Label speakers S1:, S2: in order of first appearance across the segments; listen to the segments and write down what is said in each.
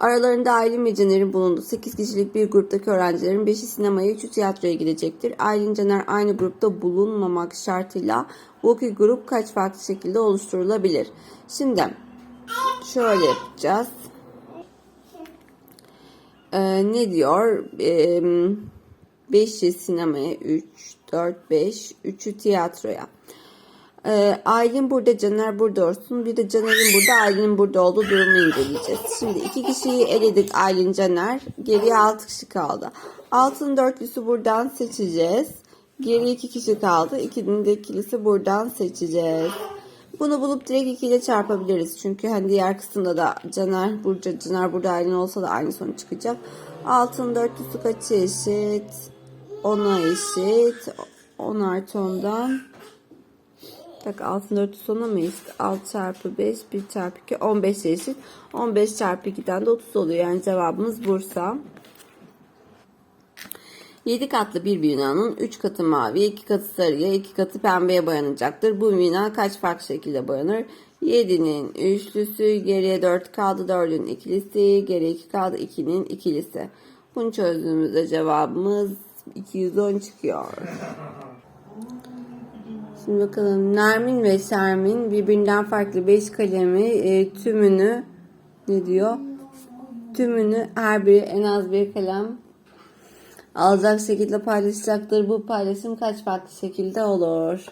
S1: Aralarında Aylin ve Caner'in bulunduğu 8 kişilik bir gruptaki öğrencilerin 5'i sinemaya 3'ü tiyatroya gidecektir. Aylin Caner aynı grupta bulunmamak şartıyla bu grup kaç farklı şekilde oluşturulabilir? Şimdi şöyle yapacağız. Ee, ne diyor? Ee, 5'i sinemaya 3, 4, 5, 3'ü tiyatroya. Ee, Aylin burada, Caner burada olsun. Bir de Caner'in burada, Aylin'in burada olduğu durumu inceleyeceğiz. Şimdi iki kişiyi eledik Aylin, Caner. Geriye altı kişi kaldı. Altın dörtlüsü buradan seçeceğiz. Geriye iki kişi kaldı. İkinin de ikilisi buradan seçeceğiz. Bunu bulup direkt 2 ile çarpabiliriz. Çünkü hani diğer kısımda da Caner burada, Caner burada Aylin olsa da aynı sonuç çıkacak. Altın dörtlüsü kaçı eşit? 10'a eşit. 10 artı 10'dan Bak altın mı eşit? 6 çarpı 5, 1 çarpı 2, 15 eşit. 15 çarpı 2'den de 30 oluyor. Yani cevabımız Bursa. 7 katlı bir binanın 3 katı mavi, 2 katı sarıya, 2 katı pembeye boyanacaktır. Bu bina kaç farklı şekilde boyanır? 7'nin üçlüsü, geriye 4 kaldı, 4'ün ikilisi, geriye 2 kaldı, 2'nin ikilisi. Bunu çözdüğümüzde cevabımız 210 çıkıyor. Şimdi bakalım Nermin ve Şermin birbirinden farklı 5 kalemi e, tümünü ne diyor? Tümünü her biri en az bir kalem alacak şekilde paylaşacaktır. Bu paylaşım kaç farklı şekilde olur?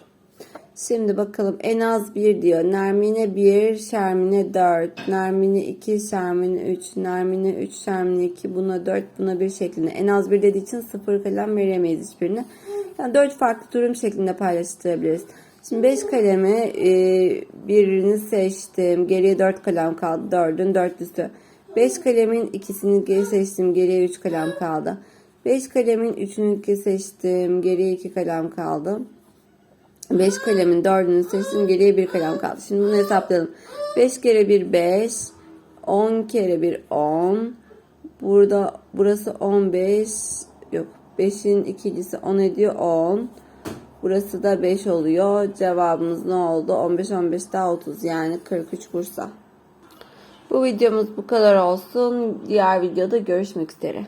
S1: Şimdi bakalım en az bir diyor. Nermin'e 1, Şermin'e 4, Nermin'e 2, Şermin'e 3, Nermin'e 3, Şermin'e 2, buna 4, buna 1 şeklinde. En az bir dediği için sıfır kalem veremeyiz hiçbirine. Yani 4 farklı durum şeklinde paylaştırabiliriz. Şimdi 5 kalemi e, birini seçtim. Geriye 4 kalem kaldı. 4'ün dörtlüsü. 5 kalemin ikisini geri seçtim. Geriye 3 kalem kaldı. 5 kalemin 3'ünü seçtim. Geriye 2 kalem kaldı. 5 kalemin 4'ünü seçtim. Geriye 1 kalem kaldı. Şimdi bunu hesaplayalım. 5 kere 1 5. 10 kere 1 10. Burada burası 15. Yok 5'in ikincisi 10 ediyor 10. Burası da 5 oluyor. Cevabımız ne oldu? 15 15 daha 30 yani 43 Bursa. Bu videomuz bu kadar olsun. Diğer videoda görüşmek üzere.